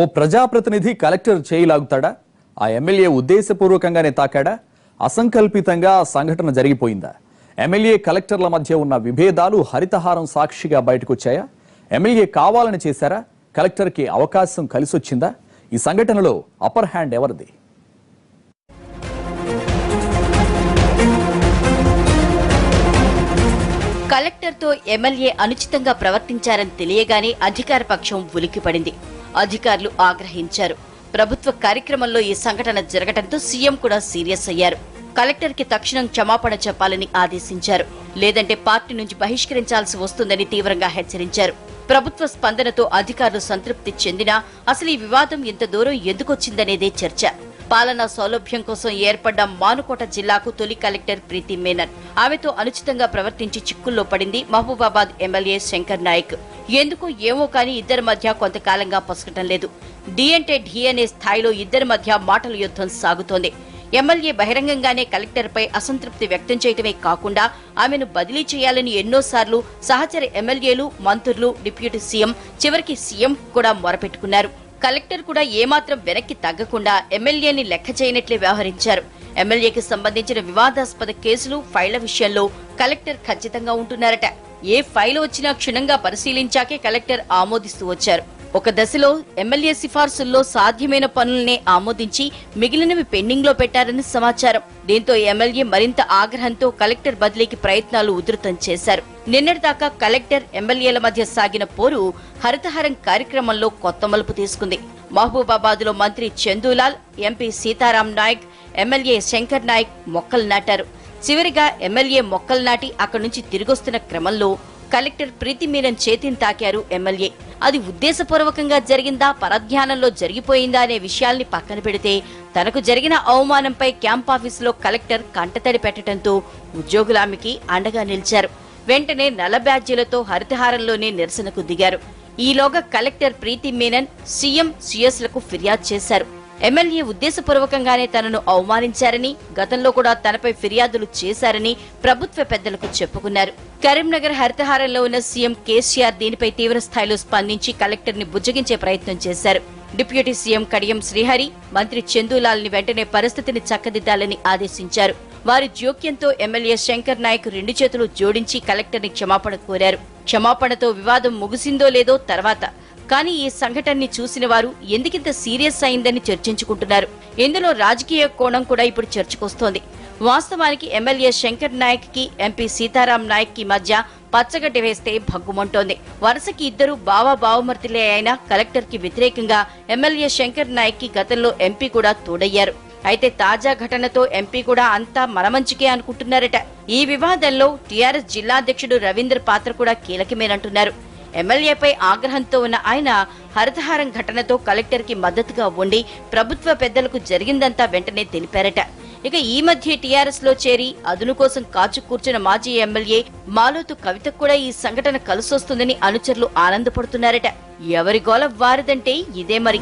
ఓ ప్రజాప్రతినిధి కలెక్టర్ చేయలాగుతాడా? ఆ ఎమ్మెల్యే ఉద్దేశపూర్వకంగానే తాకాడా? అసంకల్పితంగా సంఘటన జరిగిపోయిందా? ఎమ్మెల్యే కలెక్టర్ల మధ్య ఉన్న విభేదాలు హరితహారం సాక్షిగా బయటకొచ్చాయా? ఎమ్మెల్యే కావాలని చేశారా? కలెక్టర్కి అవకాశం కలిసొచ్చిందా? ఈ సంఘటనలో అప్పర్ హ్యాండ్ ఎవరిది? కలెక్టర్తో ఎమ్మెల్యే అనుచితంగా ప్రవర్తించారని తెలియగానే అధికార పక్షం ఉలిక్కిపడింది. అధికారులు ఆగ్రహించారు. ప్రభుత్వ కార్యక్రమంలో ఈ సంఘటన జరగడంతో సీఎం కూడా సీరియస్ అయ్యారు. కలెక్టర్కి తక్షణం క్షమాపణ చెప్పాలని ఆదేశించారు. లేదంటే పార్టీ నుంచి బహిష్కరించాల్సి వస్తుందని తీవ్రంగా హెచ్చరించారు. ప్రభుత్వ స్పందనతో అధికారులు సంతృప్తి చెందినా అసలు ఈ వివాదం ఇంత దూరం ఎందుకొచ్చిందనేదే చర్చ. పాలనా సౌలభ్యం కోసం ఏర్పడ్డ మానుకోట జిల్లాకు తొలి కలెక్టర్ ప్రీతి మేనన్. ఆమెతో అనుచితంగా ప్రవర్తించి చిక్కుల్లో పడింది మహబూబాబాద్ ఎమ్మెల్యే శంకర్ నాయక్. ఎందుకు ఏమో కానీ ఇద్దరి మధ్య కొంతకాలంగా పసకటం లేదు. డి అంటే ఢీ అనే స్థాయిలో ఇద్దరి మధ్య మాటల యుద్ధం సాగుతోంది. ఎమ్మెల్యే బహిరంగంగానే కలెక్టర్పై అసంతృప్తి వ్యక్తం చేయటమే కాకుండా ఆమెను బదిలీ చేయాలని ఎన్నోసార్లు సహచర ఎమ్మెల్యేలు మంత్రులు డిప్యూటీ సీఎం చివరికి సీఎం కూడా మొరపెట్టుకున్నారు. కలెక్టర్ కూడా ఏమాత్రం వెనక్కి తగ్గకుండా ఎమ్మెల్యేని లెక్క చేయనట్లే వ్యవహరించారు. ఎమ్మెల్యేకి సంబంధించిన వివాదాస్పద కేసులు ఫైళ్ళ విషయంలో కలెక్టర్ ఖచ్చితంగా ఉంటున్నారట. ఏ ఫైల్ వచ్చినా క్షుణ్ణంగా పరిశీలించాకే కలెక్టర్ ఆమోదిస్తూ వచ్చారు. ఒక దశలో ఎమ్మెల్యే సిఫార్సుల్లో సాధ్యమైన పనులనే ఆమోదించి మిగిలినవి పెండింగ్లో పెట్టారని సమాచారం. దీంతో ఎమ్మెల్యే మరింత ఆగ్రహంతో కలెక్టర్ బదిలీకి ప్రయత్నాలు ఉధృతం చేశారు. నిన్నటిదాకా కలెక్టర్ ఎమ్మెల్యేల మధ్య సాగిన పోరు హరితహారం కార్యక్రమంలో కొత్త మలుపు తీసుకుంది. మహబూబాబాద్లో మంత్రి చందూలాల్ ఎంపీ సీతారాం నాయక్ ఎమ్మెల్యే శంకర్ నాయక్ మొక్కలు నాటారు. చివరిగా ఎమ్మెల్యే మొక్కలు నాటి అక్కడి నుంచి తిరిగొస్తున్న క్రమంలో కలెక్టర్ ప్రీతి మీరన్ చేతిని తాకారు ఎమ్మెల్యే. అది ఉద్దేశపూర్వకంగా జరిగిందా? పరధ్యానంలో జరిగిపోయిందా అనే విషయాల్ని పక్కన పెడితే తనకు జరిగిన అవమానంపై క్యాంప్ ఆఫీసులో కలెక్టర్ కంటతడి పెట్టడంతో ఉద్యోగులు ఆమెకి అండగా నిలిచారు. వెంటనే నల్ల బ్యాడ్జీలతో హరితహారంలోనే నిరసనకు దిగారు. ఈలోగా కలెక్టర్ ప్రీతి మీనన్ సీఎం సిఎస్లకు ఫిర్యాదు చేశారు. ఎమ్మెల్యే ఉద్దేశపూర్వకంగానే తనను అవమానించారని గతంలో కూడా తనపై ఫిర్యాదులు చేశారని ప్రభుత్వ పెద్దలకు చెప్పుకున్నారు. కరీంనగర్ హరితహారంలో ఉన్న సీఎం కేసీఆర్ దీనిపై తీవ్ర స్థాయిలో స్పందించి కలెక్టర్ని బుజ్జగించే ప్రయత్నం చేశారు. డిప్యూటీ సీఎం కడియం శ్రీహరి మంత్రి చందూలాల్ని వెంటనే పరిస్థితిని చక్కదిద్దాలని ఆదేశించారు. వారి జోక్యంతో ఎమ్మెల్యే శంకర్ నాయక్ రెండు చేతులు జోడించి కలెక్టర్ని క్షమాపణ కోరారు. క్షమాపణతో వివాదం ముగిసిందో లేదో తర్వాత కానీ ఈ సంఘటనని చూసిన వారు ఎందుకింత సీరియస్ అయిందని చర్చించుకుంటున్నారు. ఇందులో రాజకీయ కోణం కూడా ఇప్పుడు చర్చకొస్తోంది. వాస్తవానికి ఎమ్మెల్యే శంకర్ నాయక్కి ఎంపీ సీతారాం నాయక్కి మధ్య పచ్చగడ్డి వేస్తే భగ్గుమంటోంది. వరుసకి ఇద్దరు బావా బావమర్తిలే అయినా కలెక్టర్కి వ్యతిరేకంగా ఎమ్మెల్యే శంకర్ నాయక్కి గతంలో ఎంపీ కూడా తోడయ్యారు. అయితే తాజా ఘటనతో ఎంపీ కూడా అంతా మనమంచికే అనుకుంటున్నారట. ఈ వివాదంలో టీఆర్ఎస్ జిల్లా అధ్యక్షుడు రవీంద్ర పాత్ర కూడా కీలకమేనంటున్నారు. ఎమ్మెల్యేపై ఆగ్రహంతో ఉన్న ఆయన హరితహారం ఘటనతో కలెక్టర్కి మద్దతుగా ఉండి ప్రభుత్వ పెద్దలకు జరిగిందంతా వెంటనే తెలిపారట. ఇక ఈ మధ్య టీఆర్ఎస్లో చేరి అదును కోసం కాచు కూర్చున్న మాజీ ఎమ్మెల్యే మాలోతు కవిత కూడా ఈ సంఘటన కలిసొస్తుందని అనుచరులు ఆనందపడుతున్నారట. ఎవరి గోల వారిదంటే ఇదే మరి.